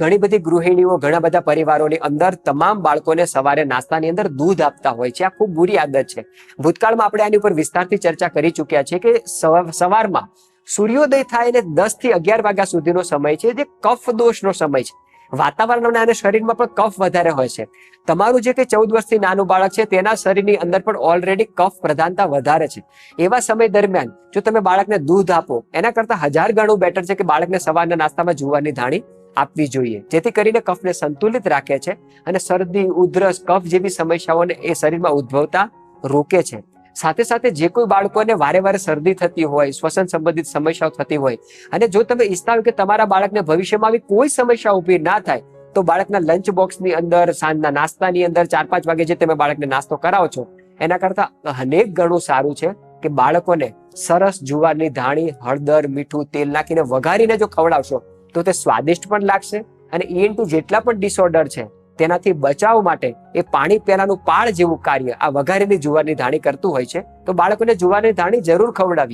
ઘણી બધી ગૃહિણીઓ, ઘણા બધા પરિવારોની અંદર તમામ બાળકોને સવારે નાસ્તાની અંદર દૂધ આપતા હોય છે. આ ખૂબ બુરી આદત છે. ભૂતકાળમાં આપણે આની ઉપર વિસ્તારથી ચર્ચા કરી ચૂક્યા છે કે સવારમાં સૂર્યોદય થાય અને દસથી અગિયાર વાગ્યા સુધીનો સમય છે. જે કફ દોષનો સમય છે. વાતાવરણના અને શરીરમાં પણ કફ વધારે હોય છે. તમારું જે કે ચૌદ વર્ષથી નાનું બાળક છે, તેના શરીરની અંદર પણ ઓલરેડી કફ પ્રધાનતા વધારે છે. એવા સમય દરમિયાન જો તમે બાળકને દૂધ આપો, એના કરતા હજાર ગણું બેટર છે કે બાળકને સવારના નાસ્તામાં જુવારની ધાણી આપવી જોઈએ. જેથી કરીને કફને સંતુલિત રાખે છે અને શરદી, ઉધરસ, કફ જેવી સમસ્યાઓને એ શરીરમાં ઉદ્ભવતા રોકે છે. સાથે સાથે જે કોઈ બાળકોને વારે વારે શરદી થતી હોય, શ્વસન સંબંધિત સમસ્યાઓ થતી હોય અને જો તમે ઈચ્છતા હોય કે તમારા બાળકને ભવિષ્યમાં આવી કોઈ સમસ્યા ઊભી ના થાય, તો બાળકના લંચ બોક્સની અંદર, સાંજના નાસ્તાની અંદર ચાર પાંચ વાગે જે તમે બાળકને નાસ્તો કરાવો છો, એના કરતા અનેક ગણું સારું છે કે બાળકોને સરસ જુવારની ધાણી, હળદર, મીઠું, તેલ નાખીને વઘારીને જો ખવડાવશો તો તે સ્વાદિષ્ટ પણ લાગશે અને ઈએનટુ જેટલા પણ ડિસઓર્ડર છે, તેનાથી બચાવ માટે એ પાણી પેલાનું પાળ જેવું કાર્ય આ વઘારેલી જુવારની ધાણી કરતું હોય છે. તો બાળકોને જુવારની ધાણી જરૂર ખવડાવી.